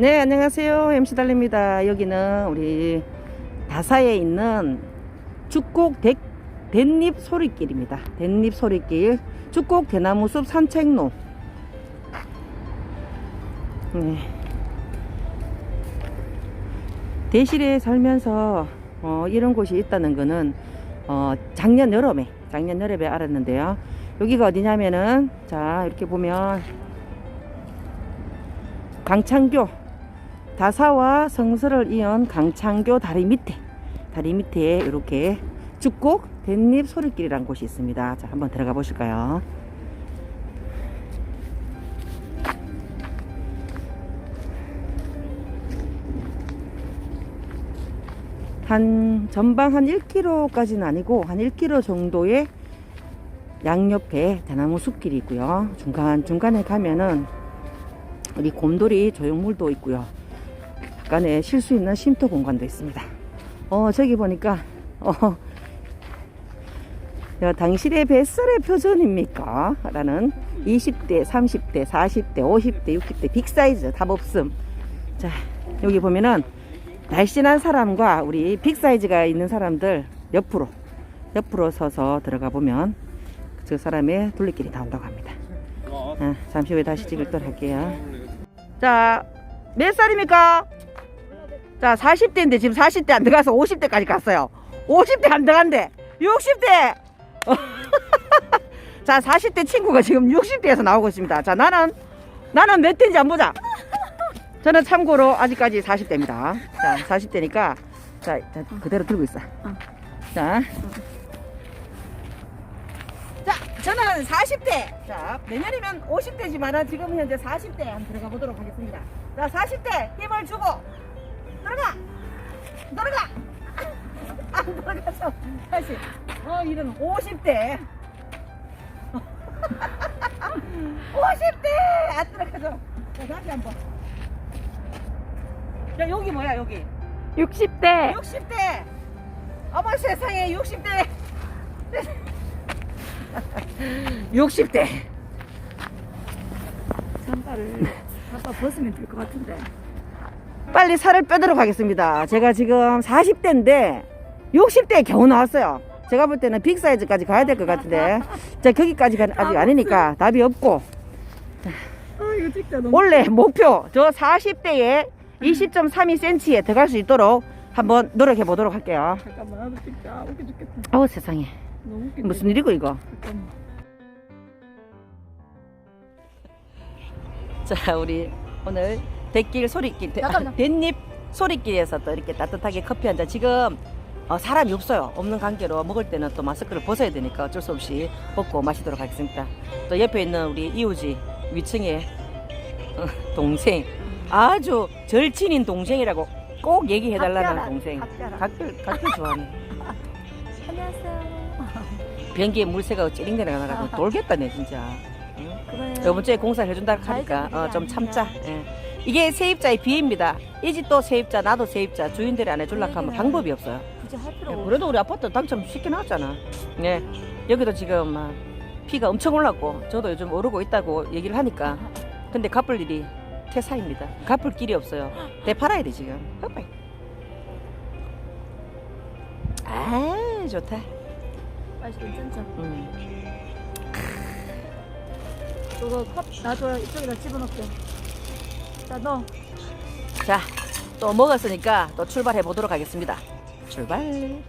네, 안녕하세요. MC 달입니다. 여기는 우리 다사에 있는 죽곡 대, 댄잎 소리길입니다. 댄잎 소리길, 죽곡 대나무숲 산책로. 네. 대실에 살면서 어, 이런 곳이 있다는 거는 어, 작년 여름에, 작년 여름에 알았는데요. 여기가 어디냐면은 자 이렇게 보면 강창교 다사와 성서를 이은 강창교 다리 밑에 다리 밑에 이렇게 죽곡 댄잎 소리길이라는 곳이 있습니다. 자 한번 들어가 보실까요? 한 전방 한 1km까지는 아니고 한 1km 정도의 양옆에 대나무 숲길이 있고요. 중간 중간에 가면은 우리 곰돌이 조형물도 있고요. 약간의 쉴 수 있는 쉼터 공간도 있습니다. 어 저기 보니까 어 야, 당신의 뱃살의 표준입니까? 라는 20대, 30대, 40대, 50대, 60대 빅사이즈 답 없음. 자 여기 보면은 날씬한 사람과 우리 빅사이즈가 있는 사람들 옆으로 옆으로 서서 들어가 보면 저 사람의 둘레길이 나온다고 합니다. 아, 잠시 후에 다시 찍도록 할게요. 자, 몇 살입니까? 자, 40대인데 지금 40대 안 들어가서 50대까지 갔어요. 50대 안 들어간대. 60대! 자, 40대 친구가 지금 60대에서 나오고 있습니다. 자, 나는, 나는 몇 대인지 안 보자. 저는 참고로 아직까지 40대입니다. 자, 40대니까, 자, 자, 그대로 들고 있어. 자. 자, 저는 40대. 자, 내년이면 50대지만 지금 현재 40대 한번 들어가 보도록 하겠습니다. 자, 40대 힘을 주고 들어가. 들어가. 안 들어가서 다시. 어, 이런 50대. 50대 안 들어가서. 자, 다시 한번. 자, 여기 뭐야, 여기? 60대 60대. 어머 세상에 60대. 60대. 잠바를 잠바 벗으면 될 것 같은데 빨리 살을 빼도록 하겠습니다. 제가 지금 40대인데 60대에 겨우 나왔어요. 제가 볼 때는 빅 사이즈까지 가야 될 것 같은데. 자, 거기까지 가- 아직 아니니까 답이 없고. 아 너무 원래 목표 저 40대에 20.32cm에 들어갈 수 있도록 한번 노력해 보도록 할게요. 잠깐만 웃겨 죽겠다 아우 세상에. 너무 무슨 일이고 이거. 잠깐만 자, 우리 오늘 대길 소리길, 대, 잠깐만. 댄잎 소리길에서 또 이렇게 따뜻하게 커피 한 잔. 지금 어, 사람이 없어요. 없는 관계로 먹을 때는 또 마스크를 벗어야 되니까 어쩔 수 없이 벗고 마시도록 하겠습니다. 또 옆에 있는 우리 이우지 위층의 어, 동생 아주 절친인 동생이라고 꼭 얘기해 달라는 각별한, 동생. 각별한. 각별 각별 좋아하네. 안녕하세요 변기에 물새가 찌링 내려가다가 돌겠다네 진짜. 응? 그래 저번 주에 공사를 해준다 하니까 잘 어, 좀. 참자. 예. 이게 세입자의 비입니다. 이 집도 세입자, 나도 세입자, 주인들이 안 해줄라 하면 네. 방법이 없어요. 굳이 할 필요 예, 없어 그래도 우리 아파트 당첨 쉽게 나왔잖아. 네. 여기도 지금 막 피가 엄청 올랐고, 저도 요즘 오르고 있다고 얘기를 하니까. 근데 갚을 일이 태사입니다. 갚을 길이 없어요. 내 팔아야 돼, 지금. 헛바이. 아, 좋다. 맛이 괜찮죠 음. 그거 컵 놔줘요 이쪽에다 집어넣게 자 너 자, 또 먹었으니까 또 출발해 보도록 하겠습니다. 출발.